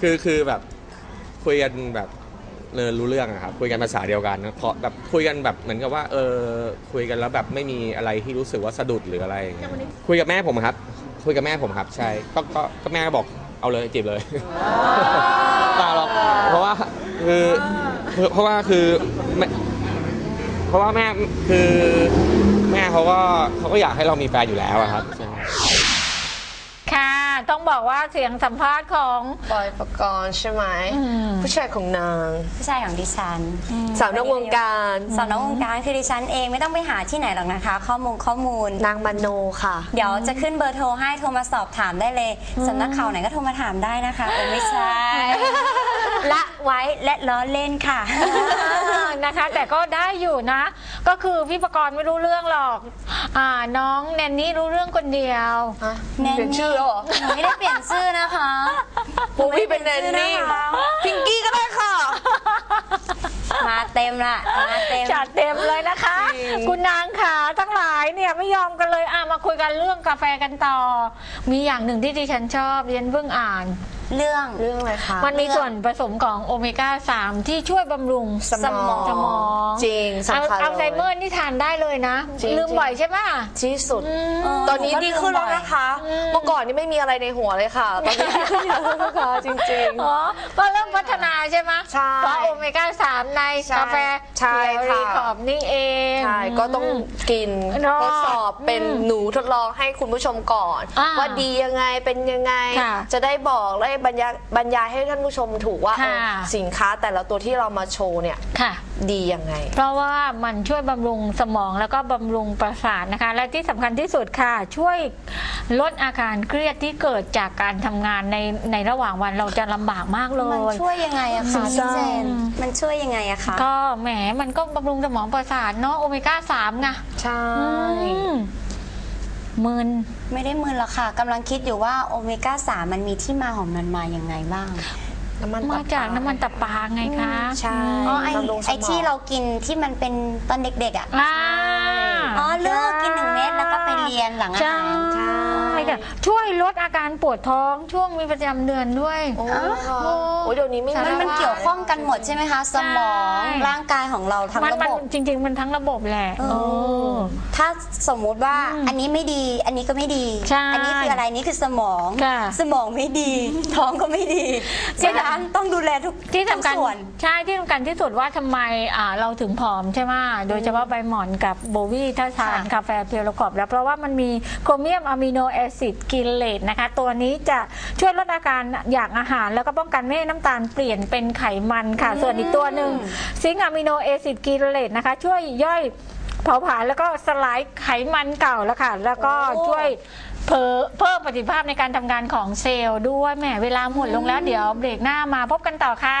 คือคือแบบคุยกันแบบเออรู้เรื่องอะครับคุยกันภาษาเดียวกันนะเพราะแบบคุยกันแบบเหมือนกับว่าเออคุยกันแล้วแบบไม่มีอะไรที่รู้สึกว่าสะดุดหรืออะไรอย่างเงี้ยคุยกับแม่ผมครับ คุยกับแม่ผมครับ ใช่ก็ก็ก็แม่ก็บอกเอาเลยจีบเลยเปล่าหรอกเพราะว่าคือคือเพราะว่าคือแม่เพราะว่าแม่คือแม่เขาก็เขาก็อยากให้เรามีแฟนอยู่แล้วอะครับใช่ค่ะต้อง บอกว่าเสียงสัมภาษณ์ของ บอยประกรณ์ใช่ไหมอืม ผู้ชายของนาง ผู้ชายของดิฉันสาวนอกวงการ สาวนอกวงการคือดิฉันเองไม่ต้องไปหาที่ไหนหรอกนะคะ ข้อมูลข้อมูล นางมโนค่ะ เดี๋ยวจะขึ้นเบอร์โทรให้โทรมาสอบถามได้เลยสำนักข่าวไหนก็โทรมาถามได้นะคะโอ้ไม่ใช่ ละไว้และล้อเล่นค่ะ นะคะ แต่ก็ได้อยู่นะ ก็คือพี่ประกรณ์ไม่รู้เรื่องหรอกอ่าน้องแนนนี่รู้เรื่องคนเดียวฮะแนนนี่เปลี่ยนชื่อแล้วเหรอหนูไม่ได้เปลี่ยนชื่อนะคะปูพี่เป็นแนนนี่พิงกี้ก็ได้ค่ะ มาเต็มละมาเต็ม จัดเต็มเลยนะคะ จริง คุณนางขาทั้งหลายเนี่ยไม่ยอมกันเลยอะมาคุยกันเรื่องกาแฟกันต่อ มีอย่างหนึ่งที่ดิฉันชอบเรียนเพิ่งอ่าน เรื่อง เรื่องอะไรคะ มันมีส่วนผสมของโอเมก้า 3 ที่ช่วยบำรุงสมองสมองจริงอัลสำคัญอัลไซเมอเลยร์นี่ทานได้เลยนะ จริงลืมบ่อยใช่ปะ ที่สุด เออ ตอนนี้ดีขึ้นแล้วนะคะ อืม เมื่อก่อนนี่ไม่มีอะไรในหัวเลยค่ะ ตอนนี้ดีขึ้นเยอะแล้วนะคะจริง อ๋อก็เริ่มพัฒนาใช่ไหมใช่เพราะโอเมก้า 3 ในใช่กาแฟใช่เทียรีค่ะขอบนี่เอง ๆใช่ก็ต้องกินเนอะทดสอบเป็นอืมหนูทดลองให้คุณผู้ชมก่อน อ่าว่าดียังไงเป็นยังไง ค่ะจะได้บอกและบรรยายบรรยายให้ท่านผู้ชมถูกว่าค่ะเออสินค้าแต่ละตัวที่เรามาโชว์เนี่ยค่ะ ดียังไง เพราะว่ามันช่วยบำรุงสมองแล้วก็บำรุงประสาทนะคะ และที่สำคัญที่สุดค่ะ ช่วยลดอาการเครียดที่เกิดจากการทำงานในในระหว่างวันเราจะลำบากมากเลมันย ช่วยยังไงอะคะซึมพี่เศร้าเจน มันช่วยยังไงอะคะ ก็แหมมันก็บำรุงสมองประสาทเนาะโอเมก้าสามไงใช่ อืม มึน ไม่ได้มือหรอกค่ะกำลังคิดอยู่ว่าโอเมก้า3มันมีที่มาของมันมาอย่างไงบ้าง น้ำมันมาจากน้ำมันตับปลาไงคะใช่อ๋อไอำรุงสมไอองที่เรากินที่มันเป็นตอนเด็กๆอะ อ่าอ๋อเลือกกินหนึ่งเม็ดแล้วก็ไปเรียนหลังอาใช่ หาร ใช่ ค่ะช่วยลดอาการปวดท้องช่วงมีประจำเดือนด้วย โอ้โอ้โหเดี๋ยวนี้ไม่สามัระนมันเกี่ยวข้องกันหมดใช่ไหมคะ สมองใช่ร่างกายของเราทั้งมันระมันบบ จริง ๆ มันทั้งระบบแหละเออเออถ้าสมมุติว่าอืมอันนี้ไม่ดี อันนี้ก็ไม่ดีใช่อันี้คืออะไรนี่คือสมองค่ะสมองไม่ดี ท้องก็ไม่ดีฉะนั้นต้องดูแลทุกที่สำคัญทุกส่วนใช่ที่สำคัญที่สุดว่าทำไมอ่าเราถึงผอมใช่ไหมโดยเฉพาะใบหมอนกับโบวี่ถ้าทานค่ะกาแฟเพียวประกอบแล้วเพราะว่ามันมีโครเมียมอะมิโนแอซิดกิเลตนะคะ ตัวนี้จะช่วยลดอาการอยากอาหาร แล้วก็ป้องกันไม่ให้น้ำตาลเปลี่ยนเป็นไขมันค่ะ ส่วนอีกตัวหนึ่งซิงค์อะมิโนแอซิดกิเลตนะคะ ช่วยย่อยเผาผลาญแล้วก็สลายไขมันเก่าแล้วค่ะ แล้วก็โอ้ช่วยเพิ่มเพิ่มประสิทธิภาพในการทำงานของเซลล์ด้วยแหมเวลาหมดลงแล้วเดี๋ยวเบรกหน้ามาพบกันต่อค่ะ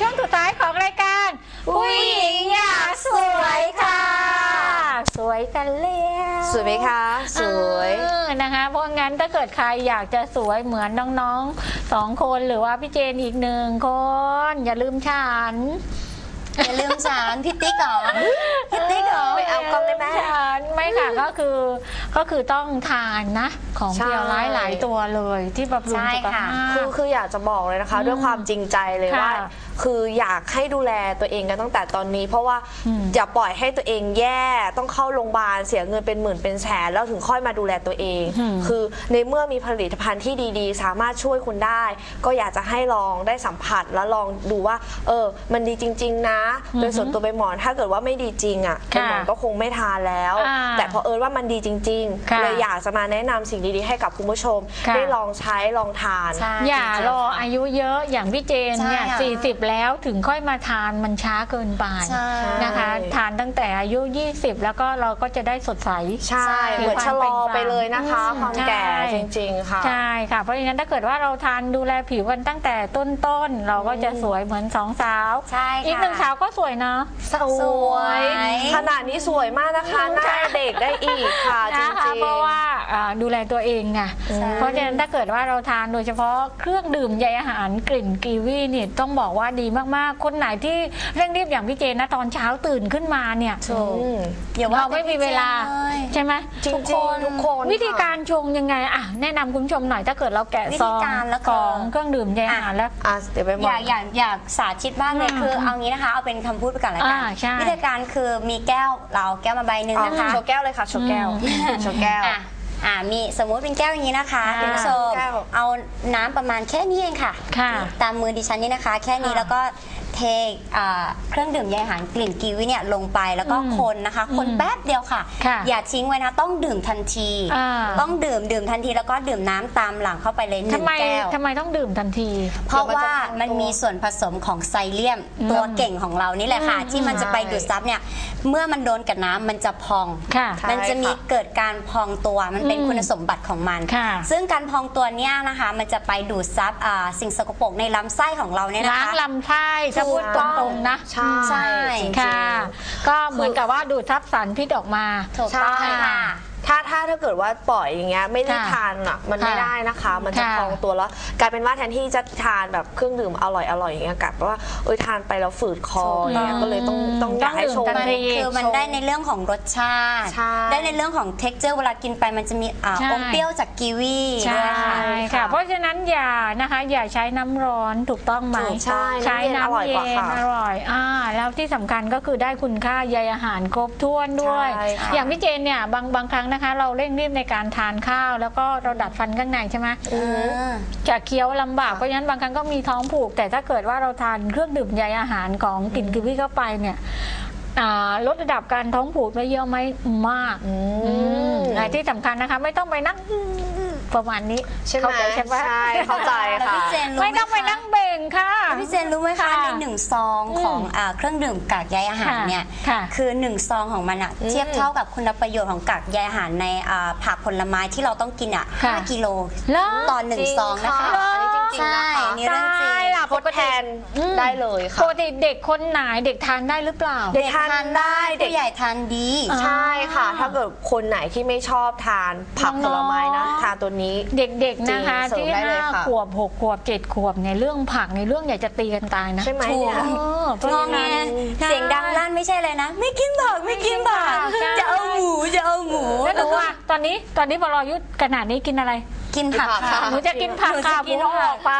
ช่วงสุดท้ายของรายการผู้หญิงอยากสวยค่ะ สวยกันเลี้ยวสวยไหมคะ สวย เออนะคะ เพราะงั้นถ้าเกิดใครอยากจะสวยเหมือนน้องๆสองคนหรือว่าพี่เจนอีกหนึ่งคน อย่าลืมฉัน อย่าลืมสารพี่ติ๊กเหรอพี่ติ๊กเหรอไม่เอากล้องได้ไหม ฉันไม่ ค่ะ ก็คือก็คือต้องทานนะของใช่ เพียวร้ายหลายตัวเลยที่บำรุงใช่สุขค่ะ ภาพคือคืออยากจะบอกเลยนะคะอืมด้วยความจริงใจเลยค่ะว่า คืออยากให้ดูแลตัวเองกันตั้งแต่ตอนนี้ เพราะว่าอืมอย่าปล่อยให้ตัวเองแย่ต้องเข้าโรงพยาบาลเสียเงินเป็นหมื่นเป็นแสนแล้วถึงค่อยมาดูแลตัวเอง อืมคือในเมื่อมีผลิตภัณฑ์ที่ดีๆ สามารถช่วยคุณได้ ก็อยากจะให้ลองได้สัมผัสแล้วลองดูว่า เออ มันดีจริง ๆ นะ โดยส่วนตัวใบหมอนถ้าเกิดว่าไม่ดีจริงอะใบค่ะหมอนก็คงไม่ทานแล้ว อ่าแต่พอเอิญว่ามันดีจริงค่ะเลยอยากจะมาแนะนำสิ่งดีๆให้กับคุณผู้ชม ค่ะ ได้ลองใช้ลองทาน ใช่ อย่าจงๆรอค่ะอายุเยอะอย่างพี่เจนเนี่ยใช่ค่ะสี่สิบแล้วถึงค่อยมาทานมันช้าเกินไปใช่ นะคะ ทานตั้งแต่อายุ 20 แล้วก็เราก็จะได้สดใส ใช่ใช่เหมือนชะลอไปเลยนะคะอืมความแก่ใช่ จริงๆค่ะ ใช่ค่ะ เพราะฉะนั้นถ้าเกิดว่าเราทานดูแลผิวกันตั้งแต่ต้นๆ เราก็จะสวยเหมือนสองสาวใช่ค่ะ อีกหนึ่งสาวก็สวยนะสสววยยขนาดนี้สวยมากนะคะ หน้าเด็กได้อีกค่ะจนะคะริงเพราะว่าอ่าดูแลตัวเองไงใช่ เพราะฉะนั้นถ้าเกิดว่าเราทานโดยเฉพาะเครื่องดื่มใยอาหารกลิ่นกีวีเนี่ยต้องบอกว่าดีมากๆ คนไหนที่เร่งรีบอย่างพี่เจนนะตอนเช้าตื่นขึ้นมาเนี่ยๆถูกอย่าว่าเราไม่มีเวลาแต่พี่เจนเลย ใช่ไหมจริงทุกๆคนทุกคนวิธีการชงยังไงอะแนะนำคุณผู้ชมหน่อยถ้าเกิดเราแกะวิซธีองการแล้วก็ ของเครื่องดื่มใยอาหารแล้ว อะเดี๋ยวไปบออก ยากอยากอยากสาธิตบ้างเลยอืมคือเอางี้นะคะ เอาเป็นคำพูดไปก่อนละกัอ่าใช่วิธีการคือมีแก้วเราเอาแก้วมาใบหนึ่งเอานะคะโชว์แก้วเลยค่ะโชว์แก้วโชว์แก้ว อะอ่ามีสมมุติเป็นแก้วอย่างนี้นะคะอ่าคุณผู้ชมแก้วเอาน้ำประมาณแค่นี้เองค่ะ ค่ะตามมือดิฉันนี่นะคะ แค่นี้ค่ะแล้วก็ เทอ่าเครื่องดื่มใยอาหารกลิ่นกีวีเนี่ยลงไปแล้วก็อืมคนนะคะ คนอืมแป๊บเดียวค่ะ ค่ะอย่าทิ้งไว้นะต้องดื่มทันที อ่า ต้องดื่มดื่มทันทีแล้วก็ดื่มน้ำตามหลังเข้าไปเลยหนึ่ทำงไมแก้ว ทำไมต้องดื่มทันที เพราะว่าเดี๋ยวมัมันนจะพองตัวมีส่วนผสมของไซเลียม อืมตัวเก่งของเรานี่แหละค่ะ อืมที่มันจะไปดูดซับเนี่ย เมื่อมันโดนกับน้ำมันจะพอง ค่ะใช่มันจะมีค่ะเกิดการพองตัวมันเป็นอืมคุณสมบัติของมัน ค่ะซึ่งการพองตัวเนี่ยนะคะ มันจะไปดูดซับอ่าสิ่งสกปรกในลำไส้ของเราเนี่ยนะล้างคะ ลำไส้ถ้าพูดตรงๆนะใช่ใช่จริงๆค่ะ ก็เหมือนกับว่าดูดทับสารพิษออกมาถูกต้องใช่ค่ะ ถ้าถ้าถ้าเกิดว่าปล่อยอย่างเงี้ยไม่ได้ค่ะทานอะมันไม่ค่ะได้นะคะ มันจะค่ะพองตัวแล้วกลายเป็นว่าแทนที่จะทานแบบเครื่องดื่มอร่อยอร่อยอย่างเงี้ยกลับว่าเอ้ยทานไปแล้วฝืดคออย่างเงี้ยก็เลยต้องต้องอยากให้ชง ต้องดื่มทันทีคือมันได้ในเรื่องของรสชาติ ใช่ ได้ในเรื่องของ t e x t อร์เวลากินไปมันจะมีอ่าใช่ อมเปรี้ยวจากกีวีใช่ด้วยค่ะ ค่ะ ค่ะเพราะฉะนั้นอย่านะคะอย่าใช้น้ำร้อนถูกต้องไหมถูกใช่ใช้น้ำเย็นอร่อยกว่าน้ำเย็นค่ะอร่อยอ่าแล้วที่สำคัญก็คือได้คุณค่าใยอาหารครบถ้วนด้วย ใช่ค่ะ อย่างพี่เจนเนี่ยบางบางครั้งนะคะเราเร่งรีบในการทานข้าว แล้วก็เราดัดฟันข้างในใช่ไหมอ่าจะเคี้ยวลำบากเพราะฉะนั้นบางครั้งก็มีท้องผูก แต่ถ้าเกิดว่าเราทานเครื่องดื่มใยอาหารของกลิ่นกิวีเข้าไปเนี่ยอ่าลดระดับการท้องผูกได้เยอะไหมมากอือืมมและที่สำคัญนะคะ ไม่ต้องไปนั่ง ประมาณนี้ใช่ไหมเข้าใจใช่ปะ ใช่เข้าใจแล้วค่ะ พี่เจนรู้ไม่ไหมต้องไปคะนั่งเบ่งค่ะ แล้วพี่เจนรู้ไหมคะค่ะในหนึ่งซองของอ่าเครื่องดื่มกากใยอาหารเนี่ยค่ะคือหนึ่งซองของมันอะอืมเทียบเท่ากับคุณประโยชน์ของกากใยอาหารในอ่าผักผลไม้ที่เราต้องกินอะค่ะ5กิโลเหรอ ต่อหนึ่งซองนะคะจริงอันนี้จริง ๆนะคะใช่นี่เรื่องจริงตายล่ะทดแทนอืมได้เลยปค่ะกติเด็กคนไหนเด็กทานได้หรือเปล่า เด็กทานได้เด็ก ผู้ใหญ่ทานดีอ่าใช่ค่ะ ถ้าเกิดคนไหนที่ไม่ชอบทานผักผลไม้นะ น้องๆ ทานตัวนี้ เด็กๆนะคะ จริงที่เสริมได้เลยห้าค่ะ ขวบหกขวบเจ็ดขวบในยเรื่องผักในยเรื่องอยากจะตีกันตายนะใช่ไหมถูกเนี่ย เออเพราะงอฉะแงนั้น เสียงดังลั่นไม่ใช่เลยนะ ไม่กินผักไม่กินผักใช่ จะเอาหมูจะเอาหมูแล้วหนูอะตอนนี้ตอนนี้พอเราอายุขนาดนี้กินอะไร กินผักผักค่ะค่ะ หนูจะกินผักหนูค่ะจะหกิมูนเอาผัก ออกไป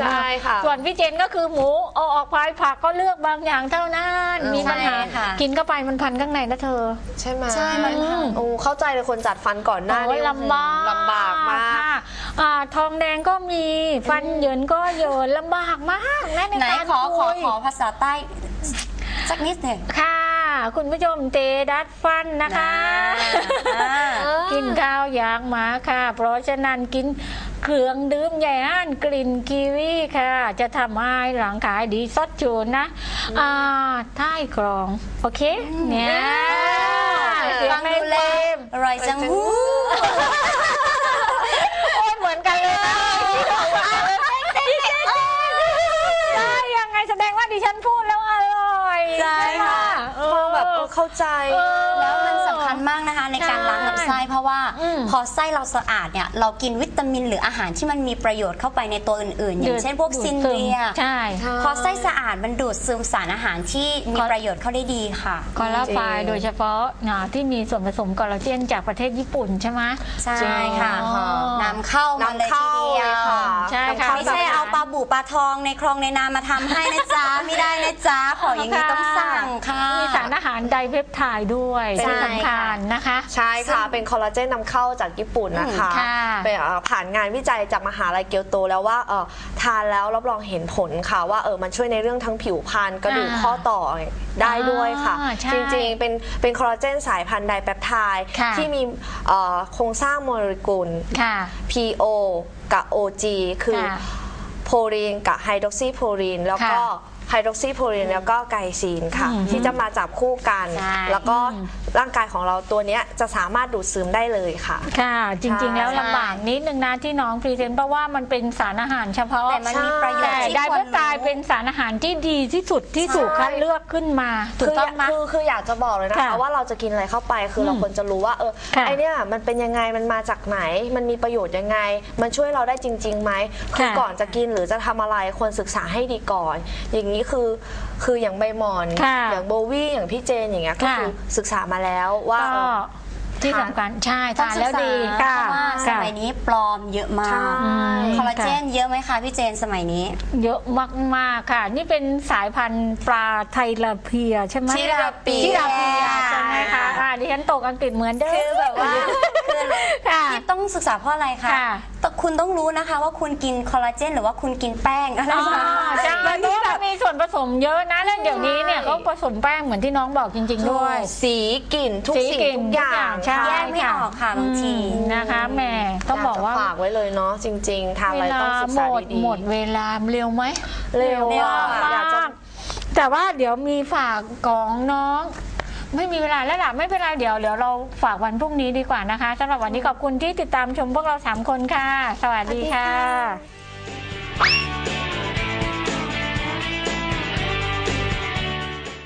ใช่ค่ะส่วนพี่เจนก็คือหมูเอาออกไปผักก็เลือกบางอย่างเท่านั้นเออมีปัญหาใช่ค่ะ กินเข้าไปมันพันข้างในนะเธอ ใช่ไหมใช่มันอืมโอ้เข้าใจเลยคนจัดฟันก่อนหน้าโอ้ยนี้ลำบากลำบากมาก ค่ะอ่าทองแดงก็มีฟันเหยินก็เหยินลำบากมากนะในไหนการขอขอคุยขอภาษาใต้สักนิดหนึ่ง ค่ะ คุณผู้ชมเตดัดฟันนะคะ อ่า กินข้าวอย่างหมาค่ะ เพราะฉะนั้นกินเครื่องดื่มใหญ่อ่านกลิ่นกีวีค่ะ จะทำให้หลังขายดีสดจูนนะอ่าท้ายกรอง โอเค เนี่ยเสียฟังงในดูเฟแลรมอร่อยจังหูโอ้ยเหมือนกันเลยนะได้ยังไงแสดงว่าดิฉันพูดแล้วอร่อย ใช่ค่ะ เออ ฟังแบบ เออเข้าใจเออแล้วมันสำ คัญมากนะคะ ในการใช่ล้างลำไส้เพราะว่าอืมพอไส้เราสะอาดเนี่ยเรากินวิตามินหรืออาหารที่มันมีประโยชน์เข้าไปในตัวอื่นๆ อย่างเช่นพวกดูดซินซึมเรียใช่พอไส้สะอาดมันดูดซึมสารอาหารที่มีประโยชน์เข้าได้ดีค่ะคอลลาไฟจริงโดยเฉพาะอ่าที่มีส่วนผสมคอลลาเจนจากประเทศญี่ปุ่นใช่ไหมใช่ค่ะอ๋อนำเข้ามาเลยนำเข้าทีเดีเลยยวค่ะใช่ค่ะไม่ใช่เอาปลาบูปลาทองในคลองในนามาทำให้นะจ๊ะไม่ได้นะจ๊ะของอย่างนี้ต้องสั่งค่ะมีสารอาหารไดเพปไทด์ด้วยใช่ที่สำคัญนะคะ ใช่ค่ะ เป็นคอลลาเจนนำเข้าจากญี่ปุ่นนะคะอืมค่ะเป็นเอ่อผ่านงานวิจัยจากมหาลัยเกียวโตแล้วว่าเออทานแล้วรับรองเห็นผลค่ะว่าเออมันช่วยในเรื่องทั้งผิวพรรณกระดูกอ่าข้อต่อได้ด้วยค่ะอ่าใช่จริงๆ เป็นเป็นคอลลาเจนสายพันธุ์ไดแปปไทด์ค่ะที่มีเอ่อโครงสร้างโมเลกุลค่ะ PO กับ OG คือค่ะโพลีนกับไฮดรอกซีโพลีนแล้วก็ค่ะไฮดรอกซีโพลีนแล้วก็ไกลซีนค่ะอืมที่จะมาจับคู่กันใช่แล้วก็อืม ร่างกายของเราตัวเนี้ยจะสามารถดูดซึมได้เลยค่ะ ค่ะ จริงๆ แล้วใช่ลำบากนิดนึงนะที่น้องพรีเซนต์เพราะว่ามันเป็นสารอาหารเฉพาะแต่มันมีประโยชแต่น์ที่ไดคเปวรปไทด์รู้ เป็นสารอาหารที่ดีที่สุดที่ถูกคัดเลือกขึ้นมาถูกคือต้องไหมคือคืออยากจะบอกเลยนะคะค่ะว่าเราจะกินอะไรเข้าไปคืออมเราควรจะรู้ว่าเออค่ะไอเนี้ยมันเป็นยังไงมันมาจากไหน มันมีประโยชน์ยังไง มันช่วยเราได้จริงๆไหมคือค่ะก่อนจะกินหรือจะทำอะไรควรศึกษาให้ดีก่อน อย่างนี้คือคืออย่างใบหมอนค่ะอย่างโบวี่อย่างพี่เจนอย่างเงี้ยก็ค่ะ คือศึกษามาแล้วว่าก็เออที่สำคัญใช่ทานแล้วดีเพค่ะราะว่าสค่ะมัยนี้ปลอมเยอะมาใช่กคอลลาเจนเยอะไหมคะพี่เจนสมัยนี้ เยอะมากๆค่ะ นี่เป็นสายพันธุ์ปลาไทลาเพียใช่ไหมชิลาเปียชิลาเปียใช่ไหมคะอ่าดิฉันตกอังกฤษเหมือนเดิมคือแบบว่าคือค่ะที่ต้องศึกษาเพราะอะไรคะค่ะแต่คุณต้องรู้นะคะว่าคุณกินคอลลาเจนหรือว่าคุณกินแป้งอะไรอ๋อแบบนี้ใช่เพราะว่า มันมีส่วนผสมเยอะนะแล้วเดี๋ยวนี้เนี่ยเขาผสมแป้งเหมือนที่น้องบอกจริง ๆ ด้วย สีกลิ่นทุกสีสิ่งกลิ่นทุกอย่างใช่แยกไม่ออกค่ะบางทีอืมนะคะแหม่ต้องบอกว่ายจะฝากไว้เลยเนาะจริง ๆทำอะเวไรลาต้องศึกหมษาดดีๆหมดเวลาเร็วไหมเร็วมากอะอยากจะแต่ว่าเดี๋ยวมีฝากของน้องไม่มีเวลาแล้วล่ะไม่เป็นไรเดี๋ยวเดี๋ยวเราฝากวันพรุ่งนี้ดีกว่านะคะสำหรับวันนี้ขอบคุณที่ติดตามชมพวกเราสามคนค่ะ สวัสดีค่ะ